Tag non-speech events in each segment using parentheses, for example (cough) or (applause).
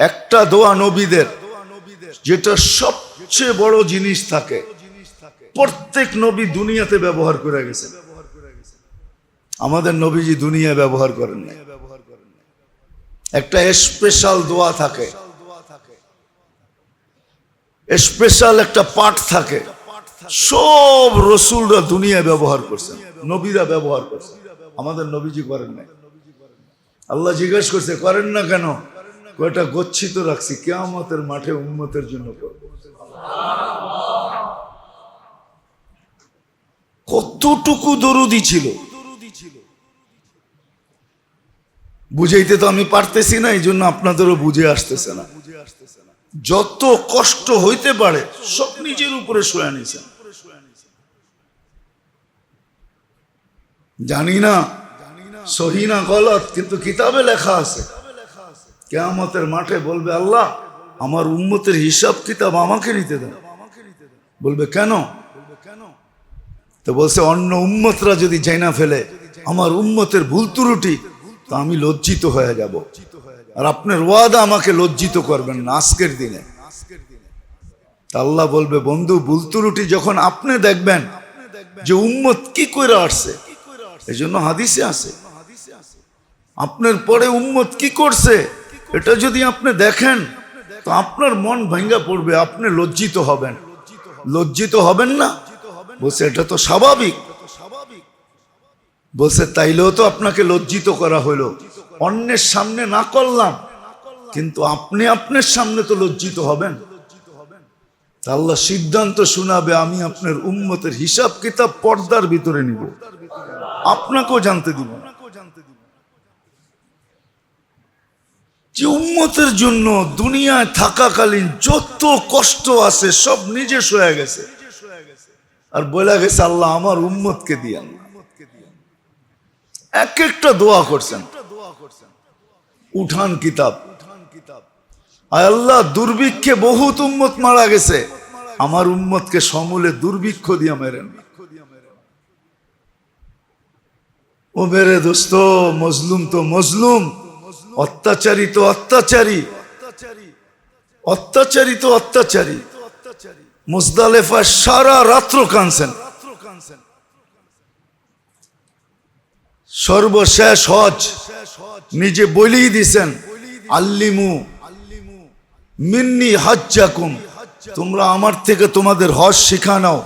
একটা দোয়া নবীদের, যেটা সবচেয়ে বড় জিনিস থাকে। প্রত্যেক নবী দুনিয়াতে ব্যবহার করে গেছে। আমাদের নবীজি দুনিয়া ব্যবহার করেন না একটা স্পেশাল দোয়া থাকে। স্পেশাল একটা পাঠ থাকে। সব রসুলরা দুনিয়া ব্যবহার করছেন, নবীরা ব্যবহার করছেন। আমাদের নবীজি করেন নাই। আল্লাহ জিজ্ঞেস করছে, করেন না কেন? কয়টা গচ্ছিত রাখছি, কেয়ামতের মাঠে উন্মতের জন্য কতটুকু দরুদি ছিল। বুঝাইতে তো আমি পারতেছি না এই জন্য আপনাদেরও বুঝে আসতেছে না। যত কষ্ট হইতে পারে, সব নিজের উপরে শোয়া নিছেন জানি না, সহি না গলত, কিন্তু কিতাবে লেখা আছে। কেয়ামতের মাঠে বলবে, আল্লাহ, আমার উম্মতের হিসাব কিতাব আমাকে নিতে দেন বলবে, কেন? তো বলছে, অন্য উম্মতরা যদি জাইনা ফেলে আমার উম্মতের ভুল ত্রুটি, তো আমি লজ্জিত হয়ে যাব। আর আপনার ওয়াদা আমাকে লজ্জিত করবেন না আজকের দিনে। তা আল্লাহ বলবে, বন্ধু, ভুল ত্রুটি যখন আপনি দেখবেন যে উম্মত কি করে আসছে এই জন্য হাদিসে আছে, আপনার পরে উম্মত কি করছে এটা যদি আপনি দেখেন, তো আপনার মন ভেঙ্গা পড়বে, আপনি লজ্জিত হবেন। লজ্জিত হবেন না? বলছে, এটা তো স্বাভাবিক। বলছে, তাইলেও তো আপনাকে লজ্জিত করা হলো। অন্যের সামনে না করলাম, কিন্তু আপনি আপনার সামনে তো লজ্জিত হবেন। আল্লাহ সিদ্ধান্ত শোনাবে, আমি আপনার উম্মতের হিসাব কিতাব পর্দার ভিতরে নিব। আপনাকেও জানতে দিব। না যে উম্মতের জন্য দুনিয়ায় থাকাকালীন যত কষ্ট আছে, সব নিজে সয়ে গেছে। আর বলে গেছে, আল্লাহ আমার উম্মতকে দিয়ান। এক একটা দোয়া করছেন। উঠান কিতাব। আয় আল্লাহ, দুর্ভিক্ষে বহুত উম্মত মারা গেছে। আমার উম্মতকে সমূলে দুর্ভিক্ষ দিয়া মেরেন। ও মেরে দোস্ত, মজলুম তো মজলুম। অত্যাচারী তো অত্যাচারী। অত্যাচারী তো অত্যাচারী। মুজদালেফা সারা রাত্র কানছেন সর্বশেষ হজ নিজে বলেই দিছেন, আল্লিমু মিন্নি হাজ্জাকুম। তোমরা আমার থেকে তোমাদের হজ শিখা নাও।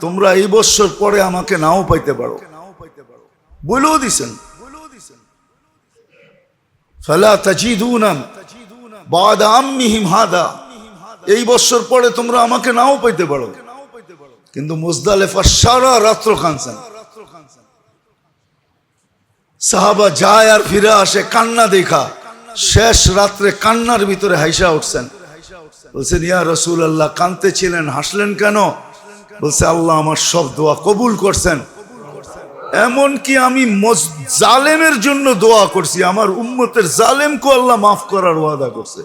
তোমরা এই বছর পরে আমাকে নাও পাইতে পারো। বলেও দিছেন। এই বছর পরে তোমরা আমাকে নাও পাইতে পারো। কিন্তু মুজদালেফা সারা রাত্র কানছেন সাহাবা যায় আর ফিরে আসে, কান্না দেখা। শেষ রাত্রে কান্নার ভিতরে হাইসা উঠছেন। বলছেন, ইয়া রসুল আল্লাহ কানতে ছিলেন হাসলেন কেন? বলছে, আল্লাহ আমার সব দোয়া কবুল করছেন। এমন কি আমি জালেমের জন্য দোয়া করছি। আমার উম্মতের জালেমকে আল্লাহ মাফ করার ওয়াদা করছে।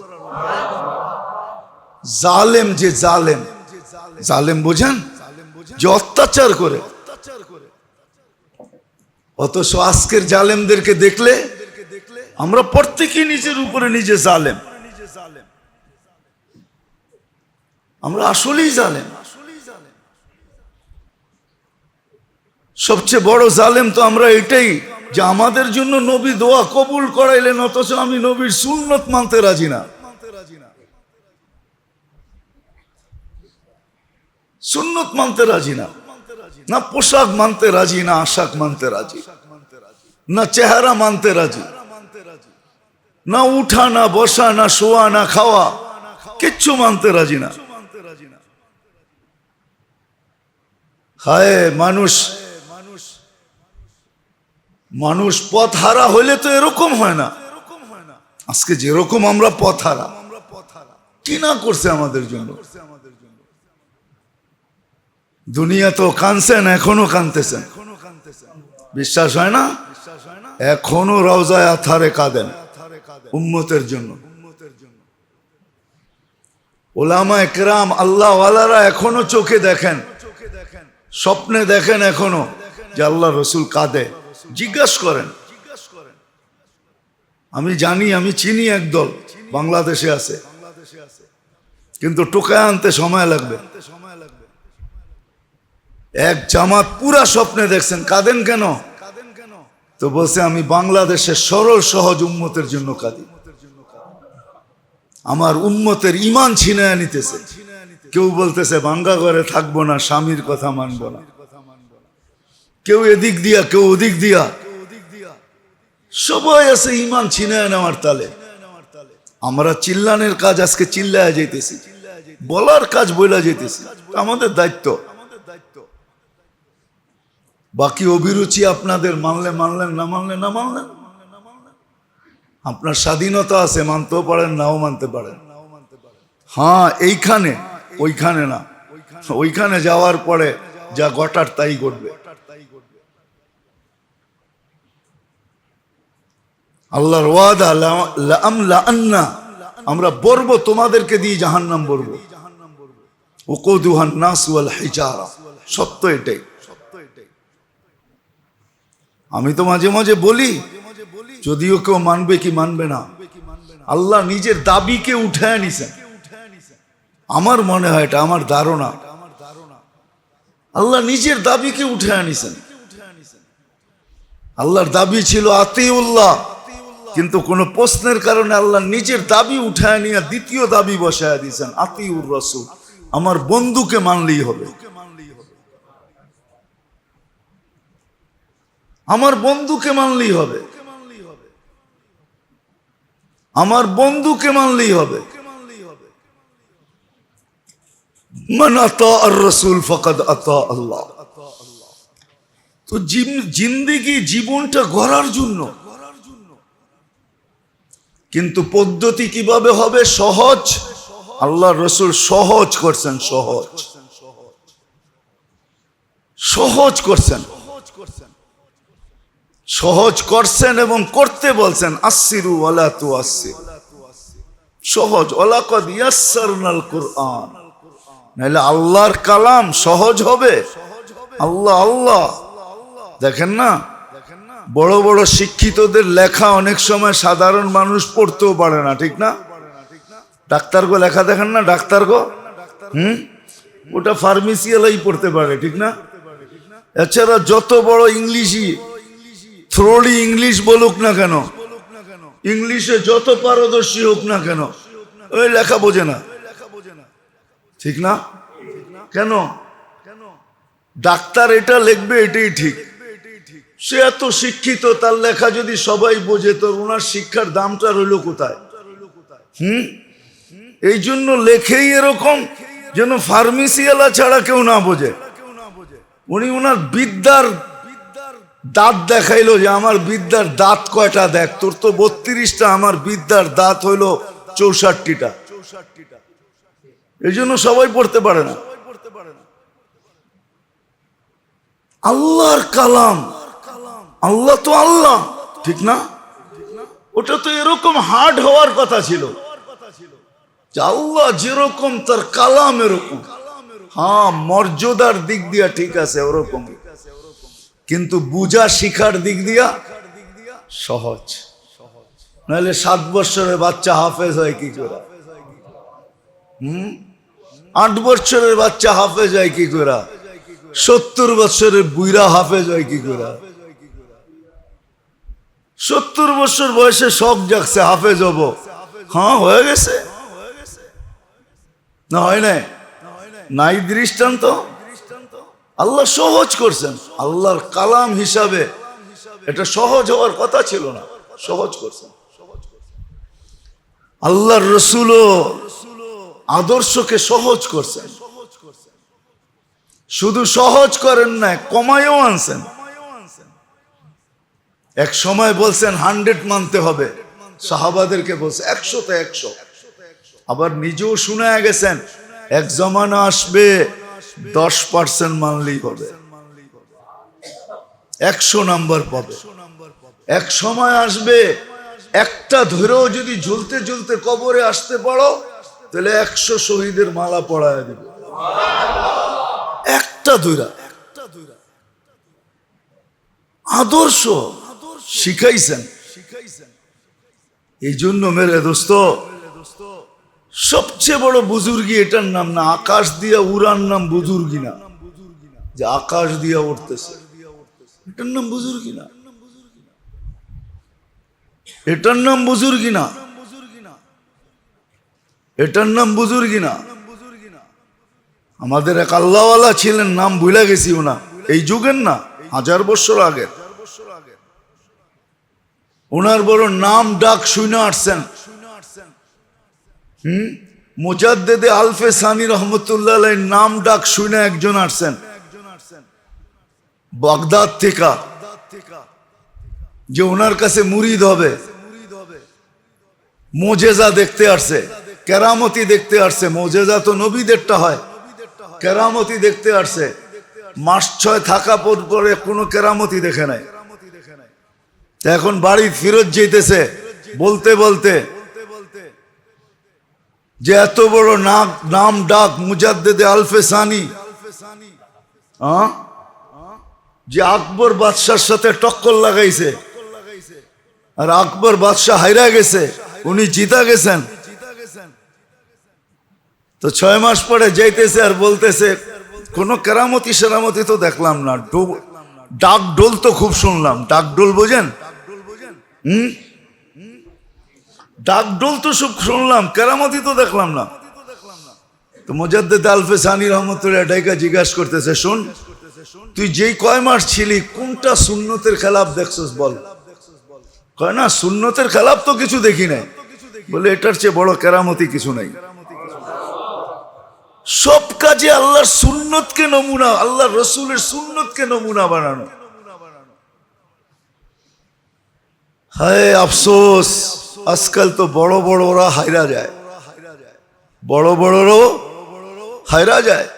জালেম যে জালেম জালেম বোঝেন? যে অত্যাচার করে। অথচ আজকের জালেমদেরকে দেখলে আমরা প্রত্যেকেই নিজের উপরে নিজে জালেম। আমরা আসলেই জালেম। সবচেয়ে বড় জালেম তো আমরা এটাই যে আমাদের জন্য নবী দোয়া কবুল করাইলেন, অথচ আমি নবীর সুন্নত মানতে রাজি না। সুন্নত মানতে রাজি না। না পোশাক মানতে রাজি, না আশাক মানতে রাজি। না চেহারা মানতে রাজি। না উঠা, না বসা, না শোয়া, না খাওয়া, কিচ্ছু মানতে রাজি না। হায় মানুষ মানুষ পথ হারা হইলে তো এরকম হয় না। আজকে যেরকম আমরা পথ হারা কি না করছে আমাদের জন্য? দুনিয়া তো কানছেন এখনও কানতেছেন বিশ্বাস হয় না? এখনও রওজায় আথারে কাঁদেন উম্মতের জন্য। ওলামা একরাম আল্লাহ ওয়ালারা এখনও চোখে দেখেন, স্বপ্নে দেখেন এখনও যে আল্লাহ রসুল কাঁদে। জিজ্ঞাসা করেন। আমি জানি, আমি চিনি একদল বাংলাদেশে আছে। কিন্তু টোকায় আনতে সময় লাগবে। এক জামাত পুরা স্বপ্নে দেখছেন, কাঁদেন কেন? তো বলছে, আমি বাংলাদেশের সরল সহজ উন্মতের জন্য কাঁদি। আমার উন্মতের ইমান ছিনায় নিতেছে। কেউ বলতেছে বাঙ্গা ঘরে থাকব না, স্বামীর কথা মানবো না। কেউ এদিক দিয়া, কেউ ওদিক দিয়া। সবাই আছে ইমান ছিনায় নেওয়ার তালে। আমরা চিল্লানের কাজ আজকে চিল্লায় যেতেছি বলার কাজ বইলা যেতেছি আমাদের দায়িত্ব। বাকি অভিরুচি আপনাদের মানলে মানলেন, না মানলে না মানলেন? আপনার স্বাধীনতা আছে, মানতেও পারেন, নাও মানতে পারেন। হ্যাঁ এইখানে, ওইখানে না। ওইখানে যাওয়ার পরে যা ঘটার তাই ঘটবে। আল্লাহর ওয়াদা আমরা বলব, তোমাদেরকে দিয়ে নাস ওয়াল সত্য আমি তো মাঝে মাঝে বলি, যদিও কেউ মানবে কি মানবে না, আল্লাহ নিজের দাবিকে উঠায় নিছেন। আমার মনে হয় এটা আমার ধারণা। আল্লাহ নিজের দাবিকে উঠে নিছেন। আল্লাহর দাবি ছিল আতিউল্লাহ। কিন্তু কোন প্রশ্নের কারণে আল্লাহ নিজের দাবি উঠায় নিয়ে দ্বিতীয় দাবি বসায় দিয়েছেন, আতিউর রসুল। আমার বন্ধুকে মানলেই হবে। আমার বন্ধুকে মানলেই হবে। আমার বন্ধুকে মানলেই হবে। তো জিন্দিগি জীবনটা গড়ার জন্য কিন্তু পদ্ধতি কীভাবে হবে? সহজ? আল্লাহ রসুল সহজ করছেন, সহজ। সহজ করছেন। সহজ করছেন এবং করতে বলছেন আসিরু ওয়ালা তু আসির সহজ। ওলাকদ ইয়াসসারনাল কুরআন। নাহলে আল্লাহর কালাম সহজ হবে? আল্লাহ আল্লাহ। দেখেন না? বড় বড় শিক্ষিতদের লেখা অনেক সময় সাধারণ মানুষ পড়তেও পারে না, ঠিক না? ডাক্তার গো লেখা দেখেন না, ডাক্তার গো? হুম? ওটা ফার্মেসিয়ালাই পড়তে পারে, ঠিক না? এছাড়া যত বড় ইংলিশই, থ্রোলি ইংলিশ বলুক না কেন, ইংলিশে যত পারদর্শী হোক না কেন, ওই লেখা বোঝে না। ঠিক না? কেন? ডাক্তার এটা লিখবে, এটাই ঠিক। সে এত শিক্ষিত, তার লেখা যদি সবাই বোঝে তো ওনার শিক্ষার দামটা রইল কোথায়? হুম? এই জন্য লেখেই এরকম যেন ফার্মেসিয়ালা ছাড়া কেউ না বোঝে। উনি ওনার বিদ্যার দাঁত দেখাইলো যে আমার বিদ্যার দাঁত কয়টা দেখ, তোর তো বত্রিশটা, আমার বিদ্যার দাঁত হইল চৌষট্টিটা। এই জন্য সবাই পড়তে পারে না। আল্লাহর কালাম আল্লাহ তো আল্লাহ। ঠিক না? ওটা তো এরকম হার্ড হওয়ার কথা ছিল। আল্লাহ যেরকম তার কালাম এরকম। হ্যাঁ মর্যাদার দিক দিয়া ঠিক আছে ওরকম। কিন্তু বুঝা শিখার দিক দিয়া সহজ। নাহলে সাত বছরের বাচ্চা হাফেজ হয় কি করে? হুম? আট বছরের বাচ্চা হাফেজ হয় কি করে? সত্তর বছরের বুইরা হাফেজ হয় কি করে? সত্তর বছর বয়সে শখ জাগছে, হাফেজ হব। হ্যাঁ হয়ে গেছে। না, হয় নাই? নাই দৃষ্টান্ত। আল্লাহ সহজ করছেন। আল্লাহর কালাম হিসাবে। এটা সহজ হওয়ার কথা ছিল না। সহজ করছেন। আল্লাহর রসুলও আদর্শকে সহজ করছেন। শুধু সহজ করেন না কমায়ও আনছেন। এক সময় বলছেন হান্ড্রেড মানতে হবে। সাহাবাদেরকে বলছে, একশোতে একশো। আবার নিজেও শুনে গেছেন, এক জমানা আসবে, দশ পার্সেন্ট মানলেই হবে। একশো নাম্বার পাবে এক সময় আসবে, একটা ধরেও যদি ঝুলতে ঝুলতে কবরে আসতে পারো, তাহলে একশো শহীদের মালা পড়ায় দেবে। একটা ধৈরা আদর্শ। শিখাইছেন। এই জন্য মেরে দোস্ত, সবচেয়ে বড় বুজুর্গি এটার নাম না, আকাশ দিয়া উড়ার নাম বুজুর্গি না। যে আকাশ দিয়া উঠতেছে এটার নাম বুজুর্গি না। এটার নাম বুজুর্গি না। এটার নাম বুজুর্গি না। আমাদের এক আল্লাহওয়ালা ছিলেন, নাম ভুলে গেছি ওনা। এই যুগের না, হাজার বছর আগের। ওনার বড় নাম ডাক শুনে আসছেন। হুম? মুজাদ্দেদে আলফে সানি রহমতুল্লাহ নাম ডাক শুনে একজন আসছেন। বাগদাদ থেকে। যে ওনার কাছে মুরিদ হবে। মোজেজা দেখতে আসছে। কেরামতি দেখতে আসছে। মোজেজা তো নবীদেরটা হয়। কেরামতি দেখতে আসছে। মাস ছয় থাকা পর পরে কোনো কেরামতি দেখে তা এখন বাড়ি ফিরত যেতেছে বলতে বলতে যে এত বড় নাম নাম ডাক মুজাদ্দেদে আলফে সানি হ্যাঁ? যে আকবর বাদশার সাথে টক্কর লাগাইছে। আর আকবর বাদশাহ হাইরা গেছে, উনি জিতা গেছেন। তো ছয় মাস পরে যাইতেছে আর বলতেছে, কোনো কেরামতি সেরামতি তো দেখলাম না। ডাক ডোল তো খুব শুনলাম। ডাক ডোল বোঝেন? হুম? ডাক তো সব শুনলাম, কেরামতি তো দেখলাম না। তো মোজাদ্দেদ আলফে সানি রহমতুল্লাহ ডাইকা জিজ্ঞাসা করতেছে, শুন, তুই যেই কয় মাস ছিলি, কোনটা সুন্নতের খেলাপ দেখছস বল? কয়, না, সুন্নতের খেলাপ তো কিছু দেখি নাই। বলে, এটার চেয়ে বড় কেরামতি কিছু নাই। সব কাজে আল্লাহর সুন্নতকে নমুনা আল্লাহ রসুলের সুন্নতকে নমুনা বানানো। হায় আফসোস, আজকাল তো বড় বড়রা হাইরা যায়। বড় বড়রও হাইরা যায়।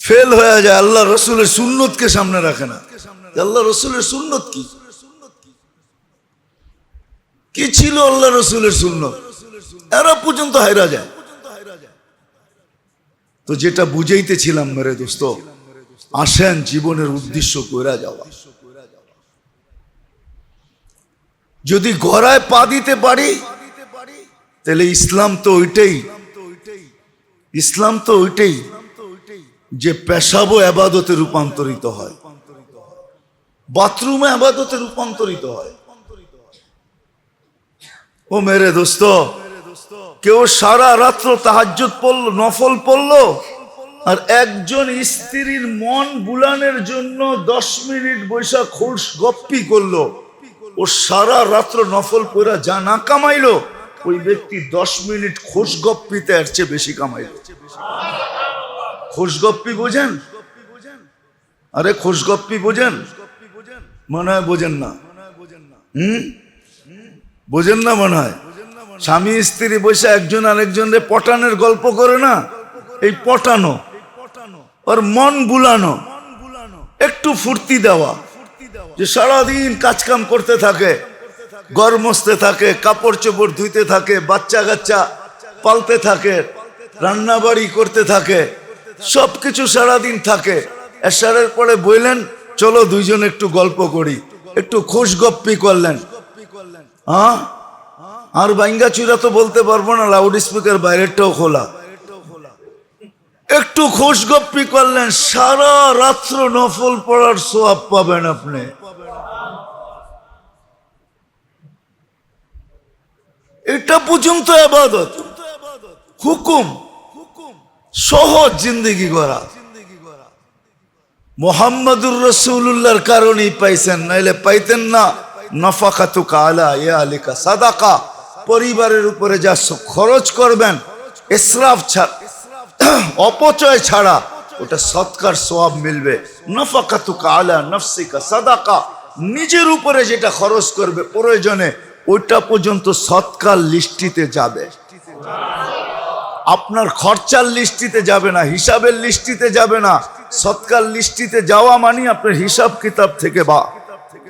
ফেল হয়ে যায়, আল্লাহ রসুলের সুন্নতকে সামনে রাখে না। আল্লাহ রসুলের সুন্নত কি? কি ছিল আল্লাহ রসুলের সুন্নত? এরা পর্যন্ত হাইরা যায়। তো যেটা বুঝাইতেছিলাম, মেরে দোস্ত, আসেন জীবনের উদ্দেশ্য কইরা যাওয়া। যদি গড়ায় পা দিতে পারি, তাহলে ইসলাম তো ওইটাই। ইসলাম তো ওইটাই যে পেশাবো আবাদতে রূপান্তরিত হয়। বাথরুমে আবাদতে রূপান্তরিত হয়। ও মেরে দোস্ত, কেউ সারা রাত্র তাহাজ্জুদ পড়ল, নফল পড়ল, আর একজন স্ত্রীর মন বুলানের জন্য দশ মিনিট বৈশাখ খোলস গপ্পি করল। ও সারা রাত্র নফল পড়া যা না কামাইলো, ওই ব্যক্তি দশ মিনিট খোশ গপ্পিতে এর চেয়ে বেশি কামাইলো। খোশ গপ্পি বোঝেন? আরে খোশ গপ্পি বোঝেন? মনে হয় বোঝেন না। হুম? বোঝেন না মনে হয়? স্বামী স্ত্রী বসে একজন আরেকজনরে পটানের গল্প করে না? এই পটানো, ওর মন বুলানো, একটু ফুর্তি দেওয়া। যে সারাদিন কাজকাম করতে থাকে ঘর মসতে থাকে কাপড় চোপড় ধুইতে থাকে, বাচ্চা কাচ্চা পালতে থাকে রান্না বাড়ি করতে থাকে সব কিছু সারাদিন থাকে। এসারের পরে বললেন, চলো দুইজন একটু গল্প করি, একটু খুশ গপ্পি করলেন। হ্যাঁ আর বাইঙ্গা চুরা তো বলতে পারব না লাউড স্পিকার বাইরেরটাও খোলা। একটু খুশ গপ্পি করলেন, সারা রাত্র নফল পড়ার সোয়াব পাবেন আপনি। এটা পর্যন্ত আবাদত। হুকুম, সহজ জিন্দগি করা। মোহাম্মদুর রসুল্লাহর কারণেই পাইছেন, নাইলে পাইতেন না। নফাকাতু কালা ইয়া আলিকা সাদাকা। পরিবারের উপরে যা খরচ করবেন, ইসরাফ (clears throat) অপচয় ছাড়া ওটা সৎকার সোয়াব মিলবে। নফাকাতু কালা নফসিকা, সাদাকা। নিজের উপরে যেটা খরচ করবে প্রয়োজনে, ওইটা পর্যন্ত সৎকার লিস্টিতে যাবে। আপনার খরচার লিস্টিতে যাবে না, হিসাবের লিস্টিতে যাবে না। সৎকার লিস্টিতে যাওয়া মানে আপনার হিসাব কিতাব থেকে বা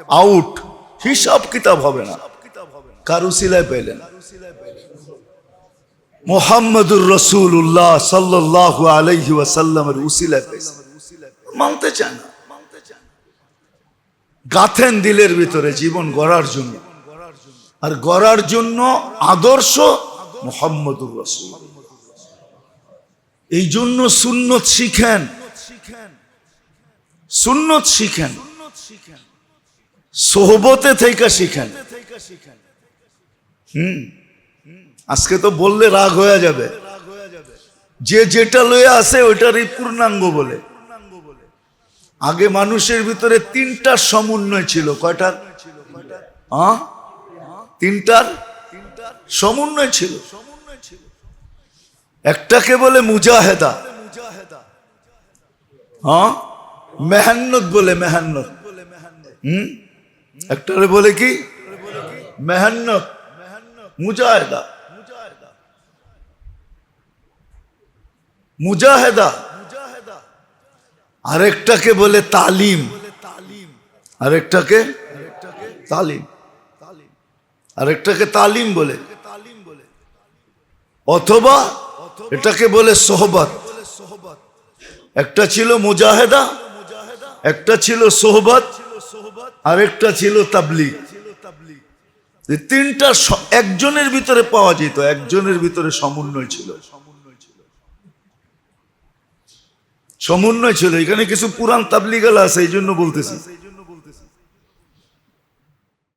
আউট। হিসাব কিতাব হবে না। কারুসিলায় পেলেন মোহাম্মদুর রসুল্লাহ সাল্লাহ আলাইহি ওয়াসাল্লামের উসিলায় পেয়েছেন মানতে চায় না। গাথেন দিলের ভিতরে জীবন গড়ার জন্য। আর গড়ার জন্য আদর্শ মোহাম্মদুর রসুল। এই জন্য সুন্নত শিখেন। সুন্নত শিখেন। সোহবতে থেকে শিখেন। হুম। আজকে তো বললে রাগ হয়ে যাবে। যে যেটা লয়ে আসে ওইটারই পূর্ণাঙ্গ বলে। আগে মানুষের ভিতরে তিনটার সমন্বয় ছিল। কয়টার? তিনটার? সমন্বয় ছিল। একটাকে বলে মুজাহেদা। হ্যাঁ মেহান্নত বলে মেহান্নত। হুম? একটারে বলে কি? মেহান্নত। মুজাহেদা। মুজাহেদা। আরেকটাকে বলে তালিম। আরেকটাকে তালিম। আরেকটাকে তালিম বলে। অথবা এটাকে বলে সোহবত। একটা ছিল মুজাহেদা, একটা ছিল সোহবত, আরেকটা ছিল তাবলিগ। এই তিনটা একজনের ভিতরে পাওয়া যেত, একজনের ভিতরে সমন্বয় ছিল। সমন্বয় ছিল এখানে কিছু পুরান তাবলিগাল আছে এই জন্য বলতেছি।